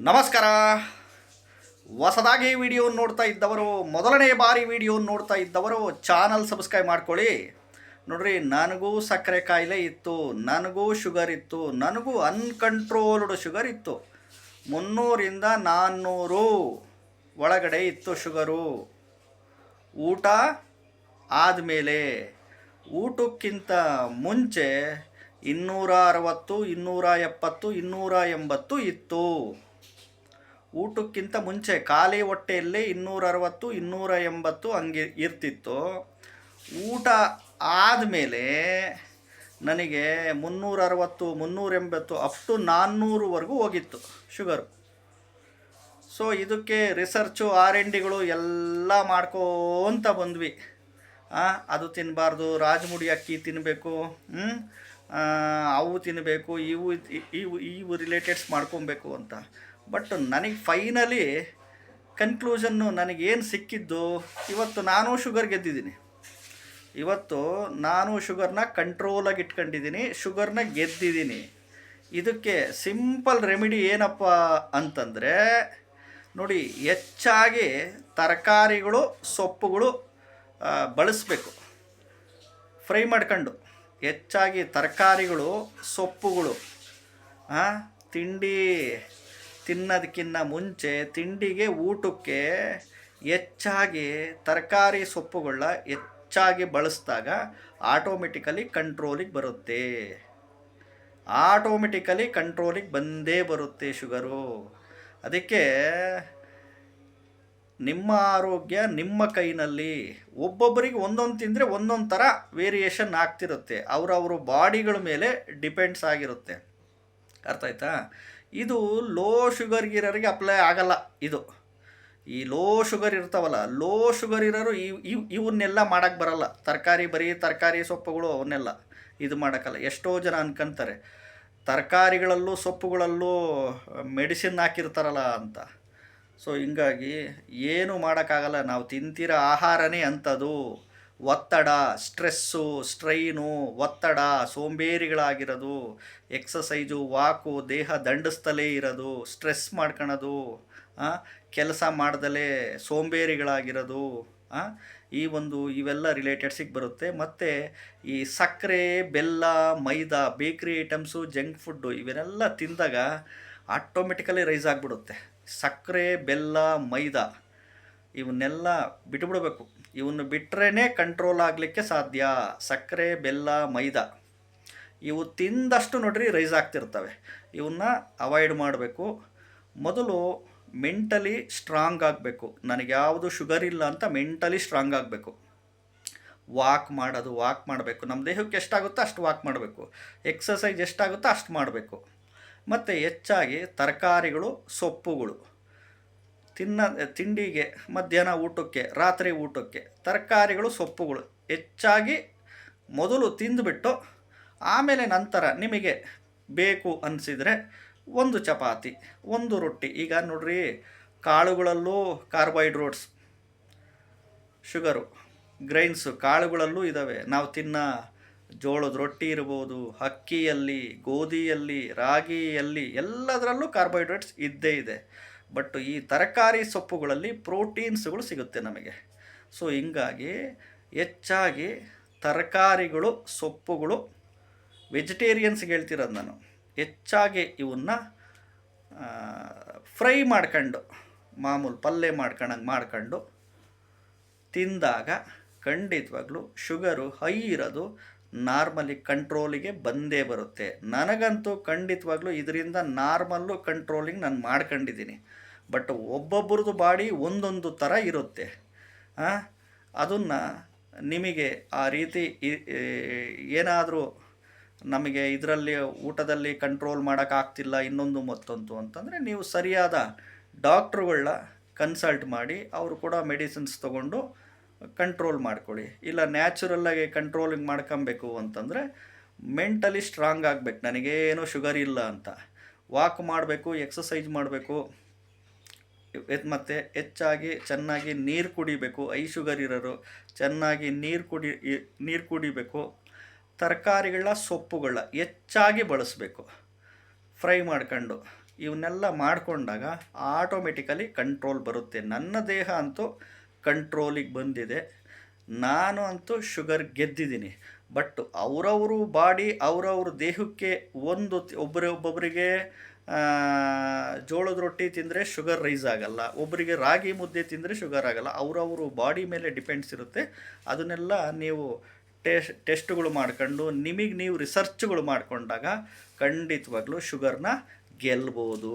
ನಮಸ್ಕಾರ. ಹೊಸದಾಗಿ ವಿಡಿಯೋ ನೋಡ್ತಾ ಇದ್ದವರು, ಮೊದಲನೇ ಬಾರಿ ವಿಡಿಯೋ ನೋಡ್ತಾ ಇದ್ದವರು, ಚಾನಲ್ ಸಬ್ಸ್ಕ್ರೈಬ್ ಮಾಡ್ಕೊಳ್ಳಿ. ನೋಡ್ರಿ, ನನಗೂ ಸಕ್ಕರೆ ಕಾಯಿಲೆ ಇತ್ತು, ನನಗೂ ಶುಗರ್ ಇತ್ತು, ನನಗೂ ಅನ್ಕಂಟ್ರೋಲ್ಡ್ ಶುಗರ್ ಇತ್ತು. ಮುನ್ನೂರಿಂದ ನಾನ್ನೂರು ಒಳಗಡೆ ಇತ್ತು ಶುಗರು. ಊಟ ಆದಮೇಲೆ, ಊಟಕ್ಕಿಂತ ಮುಂಚೆ ಇನ್ನೂರ ಅರವತ್ತು, ಇನ್ನೂರ ಎಪ್ಪತ್ತು, ಇನ್ನೂರ ಎಂಬತ್ತು ಇತ್ತು. ಊಟಕ್ಕಿಂತ ಮುಂಚೆ ಖಾಲಿ ಹೊಟ್ಟೆಯಲ್ಲಿ ಇನ್ನೂರ ಅರವತ್ತು ಇನ್ನೂರ ಎಂಬತ್ತು ಹಂಗೆ ಇರ್ತಿತ್ತು. ಊಟ ಆದಮೇಲೆ ನನಗೆ ಮುನ್ನೂರ ಅರವತ್ತು ಮುನ್ನೂರ ಎಂಬತ್ತು ಅಪ್ ಟು ನಾನ್ನೂರುವರೆಗೂ ಹೋಗಿತ್ತು ಶುಗರು. ಸೊ ಇದಕ್ಕೆ ರಿಸರ್ಚು ಆರ್ ಎನ್ ಡಿಗಳು ಎಲ್ಲ ಮಾಡ್ಕೋತ ಬಂದ್ವಿ. ಅದು ತಿನ್ನಬಾರ್ದು ರಾಜಮುಡಿ ಅಕ್ಕಿ ತಿನ್ನಬೇಕು ಅವು ತಿನ್ನಬೇಕು ಇವು ಇವು ಇವು ರಿಲೇಟೆಡ್ಸ್ ಮಾಡ್ಕೊಬೇಕು ಅಂತ. ಬಟ್ ನನಗೆ ಫೈನಲಿ ಕನ್ಕ್ಲೂಷನ್ನು ನನಗೇನು ಸಿಕ್ಕಿದ್ದು, ಇವತ್ತು ನಾನು ಶುಗರ್ ಗೆದ್ದಿದ್ದೀನಿ. ಇವತ್ತು ನಾನು ಶುಗರ್ನ ಕಂಟ್ರೋಲಾಗಿ ಇಟ್ಕೊಂಡಿದ್ದೀನಿ ಶುಗರ್ನ ಗೆದ್ದಿದ್ದೀನಿ. ಇದಕ್ಕೆ ಸಿಂಪಲ್ ರೆಮಿಡಿ ಏನಪ್ಪ ಅಂತಂದರೆ, ನೋಡಿ ಹೆಚ್ಚಾಗಿ ತರಕಾರಿಗಳು, ಸೊಪ್ಪುಗಳು ಬಳಸಬೇಕು. ಫ್ರೈ ಮಾಡ್ಕೊಂಡು ಹೆಚ್ಚಾಗಿ ತರಕಾರಿಗಳು, ಸೊಪ್ಪುಗಳು ತಿಂಡಿ ತಿನ್ನೋದಕ್ಕಿಂತ ಮುಂಚೆ ತಿಂಡಿಗೆ ಊಟಕ್ಕೆ ಹೆಚ್ಚಾಗಿ ತರಕಾರಿ ಸೊಪ್ಪುಗಳ ಹೆಚ್ಚಾಗಿ ಬಳಸಿದಾಗ ಆಟೋಮೆಟಿಕಲಿ ಕಂಟ್ರೋಲಿಗೆ ಬರುತ್ತೆ. ಆಟೋಮೆಟಿಕಲಿ ಕಂಟ್ರೋಲಿಗೆ ಬಂದೇ ಬರುತ್ತೆ ಶುಗರು ಅದಕ್ಕೆ ನಿಮ್ಮ ಆರೋಗ್ಯ ನಿಮ್ಮ ಕೈನಲ್ಲಿ ಒಬ್ಬೊಬ್ಬರಿಗೆ ಒಂದೊಂದು ತಿಂದರೆ ಒಂದೊಂದು ಥರ ವೇರಿಯೇಷನ್ ಆಗ್ತಿರುತ್ತೆ. ಅವರವ್ರ ಬಾಡಿಗಳ ಮೇಲೆ ಡಿಪೆಂಡ್ಸ್ ಆಗಿರುತ್ತೆ. ಅರ್ಥ ಆಯ್ತಾ? ಇದು ಲೋ ಶುಗರ್ ಇರೋರಿಗೆ ಅಪ್ಲೈ ಆಗಲ್ಲ ಇದು. ಈ ಲೋ ಶುಗರ್ ಇರ್ತಾವಲ್ಲ ಲೋ ಶುಗರ್ ಇರೋರು ಇವ್ ಇವ್ ಇವನ್ನೆಲ್ಲ ಮಾಡೋಕ್ಕೆ ಬರಲ್ಲ. ತರಕಾರಿ ಬರೀ ತರಕಾರಿ ಸೊಪ್ಪುಗಳು ಅವನ್ನೆಲ್ಲ ಇದು ಮಾಡೋಕ್ಕಲ್ಲ. ಎಷ್ಟೋ ಜನ ಅನ್ಕೊಂತಾರೆ, ತರಕಾರಿಗಳಲ್ಲೂ ಸೊಪ್ಪುಗಳಲ್ಲೂ ಮೆಡಿಸಿನ್ ಹಾಕಿರ್ತಾರಲ್ಲ ಅಂತ. ಸೊ ಹಿಂಗಾಗಿ ಏನು ಮಾಡೋಕ್ಕಾಗಲ್ಲ, ನಾವು ತಿಂತಿರೋ ಆಹಾರನೇ ಅಂಥದ್ದು. ಒತ್ತಡ, ಸ್ಟ್ರೆಸ್ಸು, ಸ್ಟ್ರೈನು, ಒತ್ತಡ, ಸೋಂಬೇರಿಗಳಾಗಿರೋದು, ಎಕ್ಸಸೈಜು, ವಾಕು, ದೇಹ ದಂಡಿಸ್ತಲೇ ಇರೋದು, ಸ್ಟ್ರೆಸ್ ಮಾಡ್ಕೊಳೋದು ಕೆಲಸ ಮಾಡ್ದಲೇ ಸೋಂಬೇರಿಗಳಾಗಿರೋದು ಈ ಒಂದು ಇವೆಲ್ಲ ರಿಲೇಟೆಡ್ಸಿಗೆ ಬರುತ್ತೆ. ಮತ್ತು ಈ ಸಕ್ಕರೆ, ಬೆಲ್ಲ, ಮೈದಾ, ಬೇಕ್ರಿ ಐಟಮ್ಸು, ಜಂಕ್ ಫುಡ್ಡು ಇವನ್ನೆಲ್ಲ ತಿಂದಾಗ ಆಟೋಮೆಟಿಕಲಿ ರೈಸ್ ಆಗಿಬಿಡುತ್ತೆ. ಸಕ್ಕರೆ, ಬೆಲ್ಲ, ಮೈದಾ ಇವನ್ನೆಲ್ಲ ಬಿಟ್ಬಿಡ್ಬೇಕು. ಇವನ್ನು ಬಿಟ್ಟರೇ ಕಂಟ್ರೋಲ್ ಆಗಲಿಕ್ಕೆ ಸಾಧ್ಯ. ಸಕ್ಕರೆ, ಬೆಲ್ಲ, ಮೈದಾ. ಇವು ತಿಂದಷ್ಟು ನೋಡ್ರಿ ರೈಸ್ ಆಗ್ತಿರ್ತವೆ. ಇವನ್ನ ಅವಾಯ್ಡ್ ಮಾಡಬೇಕು. ಮೊದಲು ಮೆಂಟಲಿ ಸ್ಟ್ರಾಂಗ್ ಆಗಬೇಕು. ನನಗೆ ಯಾವುದು ಶುಗರ್ ಇಲ್ಲ ಅಂತ ಮೆಂಟಲಿ ಸ್ಟ್ರಾಂಗ್ ಆಗಬೇಕು. ವಾಕ್ ಮಾಡೋದು ವಾಕ್ ಮಾಡಬೇಕು. ನಮ್ಮ ದೇಹಕ್ಕೆ ಎಷ್ಟಾಗುತ್ತೋ ಅಷ್ಟು ವಾಕ್ ಮಾಡಬೇಕು. ಎಕ್ಸಸೈಸ್ ಎಷ್ಟಾಗುತ್ತೋ ಅಷ್ಟು ಮಾಡಬೇಕು. ಮತ್ತು ಹೆಚ್ಚಾಗಿ ತರಕಾರಿಗಳು, ಸೊಪ್ಪುಗಳು. ತಿನ್ನ, ತಿಂಡಿಗೆ, ಮಧ್ಯಾಹ್ನ ಊಟಕ್ಕೆ, ರಾತ್ರಿ ಊಟಕ್ಕೆ, ತರಕಾರಿಗಳು, ಸೊಪ್ಪುಗಳು ಹೆಚ್ಚಾಗಿ ಮೊದಲು ತಿಂದುಬಿಟ್ಟು ಆಮೇಲೆ ನಂತರ ನಿಮಗೆ ಬೇಕು ಅನಿಸಿದರೆ ಒಂದು ಚಪಾತಿ, ಒಂದು ರೊಟ್ಟಿ. ಈಗ ನೋಡ್ರಿ, ಕಾಳುಗಳಲ್ಲೂ ಕಾರ್ಬೋಹೈಡ್ರೇಟ್ಸ್, ಶುಗರು, ಗ್ರೈನ್ಸು ಕಾಳುಗಳಲ್ಲೂ ಇದ್ದಾವೆ ನಾವು ತಿನ್ನ ಜೋಳದ ರೊಟ್ಟಿ ಇರ್ಬೋದು, ಅಕ್ಕಿಯಲ್ಲಿ, ಗೋಧಿಯಲ್ಲಿ, ರಾಗಿಯಲ್ಲಿ ಎಲ್ಲದರಲ್ಲೂ ಕಾರ್ಬೋಹೈಡ್ರೇಟ್ಸ್ ಇದ್ದೇ ಇದೆ. ಬಟ್ ಈ ತರಕಾರಿ ಸೊಪ್ಪುಗಳಲ್ಲಿ ಪ್ರೋಟೀನ್ಸ್ಗಳು ಸಿಗುತ್ತೆ ನಮಗೆ. ಸೊ ಹಿಂಗಾಗಿ ಹೆಚ್ಚಾಗಿ ತರಕಾರಿಗಳು, ಸೊಪ್ಪುಗಳು ವೆಜಿಟೇರಿಯನ್ಸ್ಗೆ ಹೇಳ್ತಿರೋದು ನಾನು. ಹೆಚ್ಚಾಗಿ ಇವನ್ನ ಫ್ರೈ ಮಾಡ್ಕೊಂಡು, ಮಾಮೂಲು ಪಲ್ಯ ಮಾಡ್ಕೊಂಡಂಗೆ ಮಾಡ್ಕೊಂಡು ತಿಂದಾಗ ಖಂಡಿತವಾಗ್ಲೂ ಶುಗರು ಹೈ ಇರೋದು ನಾರ್ಮಲಿ ಕಂಟ್ರೋಲಿಗೆ ಬಂದೇ ಬರುತ್ತೆ. ನನಗಂತೂ ಖಂಡಿತವಾಗ್ಲೂ ಇದರಿಂದ ನಾರ್ಮಲ್ಲು ಕಂಟ್ರೋಲಿಂಗ್ ನಾನು ಮಾಡ್ಕೊಂಡಿದ್ದೀನಿ. ಬಟ್ ಒಬ್ಬೊಬ್ರದ್ದು ಬಾಡಿ ಒಂದೊಂದು ಥರ ಇರುತ್ತೆ. ಅದನ್ನು ನಿಮಗೆ ಆ ರೀತಿ ಏನಾದರೂ ನಮಗೆ ಇದರಲ್ಲಿ, ಊಟದಲ್ಲಿ ಕಂಟ್ರೋಲ್ ಮಾಡೋಕ್ಕಾಗ್ತಿಲ್ಲ ಇನ್ನೊಂದು ಮತ್ತೊಂದು ಅಂತಂದರೆ ನೀವು ಸರಿಯಾದ ಡಾಕ್ಟ್ರುಗಳನ್ನ ಕನ್ಸಲ್ಟ್ ಮಾಡಿ ಅವರು ಕೂಡ ಮೆಡಿಸಿನ್ಸ್ ತೊಗೊಂಡು ಕಂಟ್ರೋಲ್ ಮಾಡ್ಕೊಳ್ಳಿ. ಇಲ್ಲ ನ್ಯಾಚುರಲ್ಲಾಗಿ ಕಂಟ್ರೋಲಿಂಗ್ ಮಾಡ್ಕೊಬೇಕು ಅಂತಂದರೆ ಮೆಂಟಲಿ ಸ್ಟ್ರಾಂಗ್ ಆಗಬೇಕು. ನನಗೇನು ಶುಗರ್ ಇಲ್ಲ ಅಂತ. ವಾಕ್ ಮಾಡಬೇಕು ಎಕ್ಸಸೈಜ್ ಮಾಡಬೇಕು. ಮತ್ತು ಹೆಚ್ಚಾಗಿ ಚೆನ್ನಾಗಿ ನೀರು ಕುಡಿಬೇಕು. ಐ ಶುಗರ್ ಇರೋರು ಚೆನ್ನಾಗಿ ನೀರು ಕುಡಿ ನೀರು ಕುಡಿಬೇಕು. ತರಕಾರಿಗಳ ಸೊಪ್ಪುಗಳ ಹೆಚ್ಚಾಗಿ ಬಳಸಬೇಕು. ಫ್ರೈ ಮಾಡ್ಕೊಂಡು. ಇವನ್ನೆಲ್ಲ ಮಾಡಿಕೊಂಡಾಗ ಆಟೋಮೆಟಿಕಲಿ ಕಂಟ್ರೋಲ್ ಬರುತ್ತೆ. ನನ್ನ ದೇಹ ಅಂತೂ ಕಂಟ್ರೋಲಿಗೆ ಬಂದಿದೆ. ನಾನು ಅಂತೂ ಶುಗರ್ ಗೆದ್ದಿದ್ದೀನಿ. ಬಟ್ ಅವರವರು ಬಾಡಿ, ಅವರವ್ರ ದೇಹಕ್ಕೆ ಒಂದು ಒಬ್ಬರೇ, ಒಬ್ಬೊಬ್ಬರಿಗೆ ಜೋಳದ ರೊಟ್ಟಿ ತಿಂದರೆ ಶುಗರ್ ರೈಸ್ ಆಗಲ್ಲ. ಒಬ್ಬರಿಗೆ ರಾಗಿ ಮುದ್ದೆ ತಿಂದರೆ ಶುಗರ್ ಆಗಲ್ಲ. ಅವರವರು ಬಾಡಿ ಮೇಲೆ ಡಿಪೆಂಡ್ಸ್ ಇರುತ್ತೆ. ಅದನ್ನೆಲ್ಲ ನೀವು ಟೆಸ್ಟ್ ಟೆಸ್ಟ್ಗಳು ಮಾಡ್ಕೊಂಡು, ನಿಮಗೆ ನೀವು ರಿಸರ್ಚ್ಗಳು ಮಾಡಿಕೊಂಡಾಗ ಖಂಡಿತವಾಗ್ಲೂ ಶುಗರ್ನ ಗೆಲ್ಬೋದು.